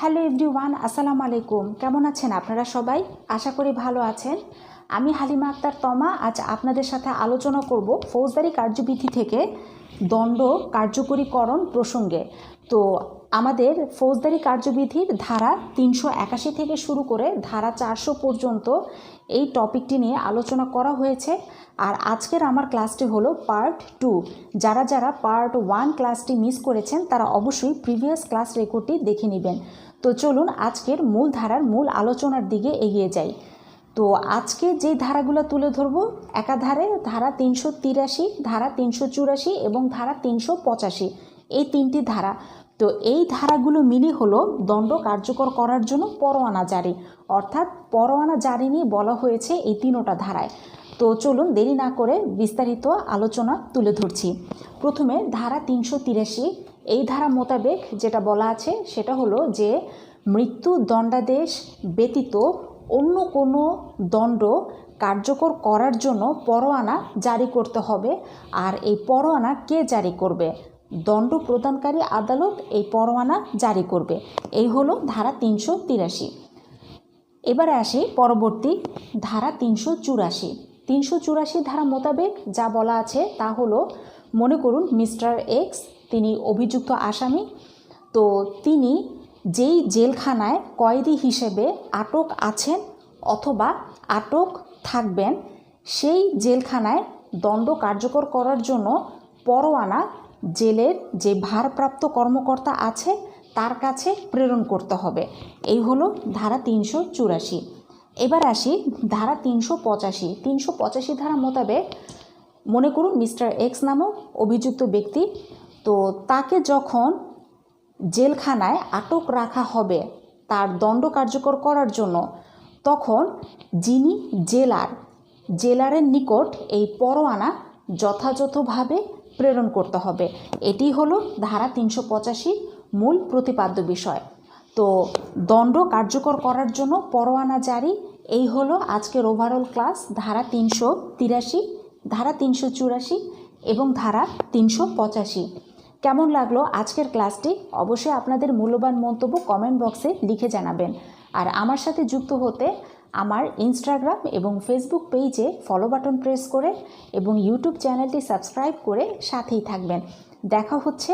Hello everyone আসসালামু আলাইকুম। কেমন আছেন আপনারা সবাই? আশা করি ভালো আছেন। আমি হালিমা আক্তার তমা, আজ আপনাদের সাথে আলোচনা করব ফৌজদারি কার্যবিধি থেকে দণ্ড কার্যকরীকরণ প্রসঙ্গে। তো আমাদের ফৌজদারি কার্যবিধির ধারা তিনশো একাশি থেকে শুরু করে ধারা চারশো পর্যন্ত এই টপিকটি নিয়ে আলোচনা করা হয়েছে। আর আজকের আমার ক্লাসটি হলো পার্ট টু। যারা যারা পার্ট ওয়ান ক্লাসটি মিস করেছেন, তারা অবশ্যই প্রিভিয়াস ক্লাস রেকর্ডটি দেখে নেবেন। তো চলুন আজকের মূল ধারার মূল আলোচনার দিকে এগিয়ে যাই। তো আজকে যে ধারাগুলো তুলে ধরব, একাধারে ধারা তিনশো তিরাশি, ধারা তিনশো চুরাশি এবং ধারা তিনশো পঁচাশি, এই তিনটি ধারা। তো এই ধারাগুলো মিলি হলো দণ্ড কার্যকর করার জন্য পরোয়ানা জারি। অর্থাৎ পরোয়ানা জারি নিয়ে বলা হয়েছে এই তিনোটা ধারায়। তো চলুন দেরি না করে বিস্তারিত আলোচনা তুলে ধরছি। প্রথমে ধারা তিনশো তিরাশি, এই ধারা মোতাবেক যেটা বলা আছে সেটা হলো যে মৃত্যু দণ্ডাদেশ ব্যতীত অন্য কোনো দণ্ড কার্যকর করার জন্য পরোয়ানা জারি করতে হবে। আর এই পরোয়ানা কে জারি করবে? দণ্ড প্রদানকারী আদালত এই পরোয়ানা জারি করবে। এই হলো ধারা তিনশো তিরাশি। এবারে আসি পরবর্তী ধারা তিনশো চুরাশি। তিনশো চুরাশি ধারা মোতাবেক যা বলা আছে তা হলো, মনে করুন মিস্টার এক্স, তিনি অভিযুক্ত আসামি। তো তিনি যেই জেলখানায় কয়েদি হিসেবে আটক আছেন অথবা আটক থাকবেন, সেই জেলখানায় দণ্ড কার্যকর করার জন্য পরোয়ানা জেলের যে ভারপ্রাপ্ত কর্মকর্তা আছে, তার কাছে প্রেরণ করতে হবে। এই হলো ধারা তিনশো চুরাশি। এবার আসি ধারা তিনশো পঁচাশি। তিনশো পঁচাশি ধারা মোতাবেক মনে করুন মিস্টার এক্স নামক অভিযুক্ত ব্যক্তি, তো তাকে যখন জেলখানায় আটক রাখা হবে তার দণ্ড কার্যকর করার জন্য, তখন যিনি জেলার, জেলারের নিকট এই পরোয়ানা যথাযথভাবে প্রেরণ করতে হবে। এটি হলো ধারা তিনশো পঁচাশি মূল প্রতিপাদ্য বিষয়। তো দণ্ড কার্যকর করার জন্য পরোয়ানা জারি, এই হলো আজকের ওভারঅল ক্লাস ধারা তিনশো তিরাশি, ধারা তিনশো চুরাশি এবং ধারা তিনশো পঁচাশি। কেমন লাগল আজকের ক্লাসটি? অবশ্যই আপনাদের মূল্যবান মন্তব্য কমেন্ট বক্সে লিখে জানাবেন। আর আমার সাথে যুক্ত হতে আমার ইনস্টাগ্রাম এবং ফেসবুক পেজে ফলো বাটন প্রেস করে এবং ইউটিউব চ্যানেলটি সাবস্ক্রাইব করে সাথেই থাকবেন। দেখা হচ্ছে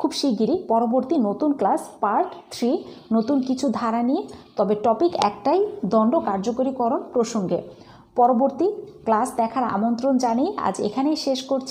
খুব শিগগিরই পরবর্তী নতুন ক্লাস পার্ট থ্রি নতুন কিছু ধারা নিয়ে। তবে টপিক একটাই, দণ্ড কার্যকরীকরণ প্রসঙ্গে। পরবর্তী ক্লাস দেখার আমন্ত্রণ জানিয়ে আজ এখানেই শেষ করছি।